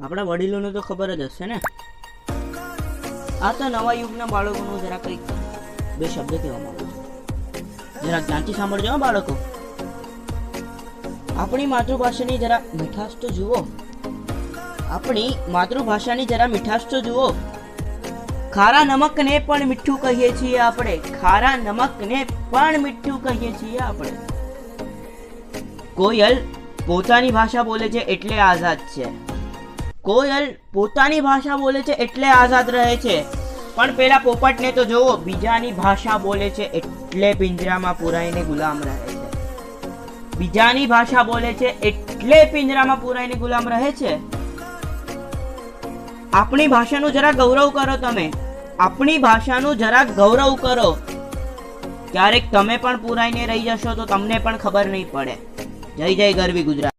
આપણા વડીલોને તો ખબર જ હશે ને. આ તો નવા યુગના બાળકોનું જરા કંઈક બે શબ્દ કહેવા માંગુ જરા ધ્યાનથી સાંભળજો બાળકો. આપણી માતૃભાષાની જરા મીઠાશ તો જુઓ. આપણી માતૃભાષાની જરા મીઠાશ તો જુઓ. ખારા નમકને પણ મીઠું કહીએ છીએ આપણે. ખારા નમકને પણ મીઠું કહીએ છીએ આપણે. કોયલ પોતાની ભાષા બોલે છે એટલે આઝાદ છે. કોયલ પોતાની ભાષા બોલે છે એટલે આઝાદ રહે છે. પણ પેલા પોપટને તો જોવો, બીજાની ભાષા બોલે છે એટલે પિંજરામાં પુરાઈને ગુલામ રહે છે. બીજાની ભાષા બોલે છે એટલે પિંજરામાં પુરાઈને ગુલામ રહે છે. આપણી ભાષાનું જરા ગૌરવ કરો તમે. આપણી ભાષાનું જરા ગૌરવ કરો. ક્યારેક તમે પણ પુરાઈને રહી જશો તો તમને પણ ખબર નહીં પડે. જય જય ગરવી ગુજરાત.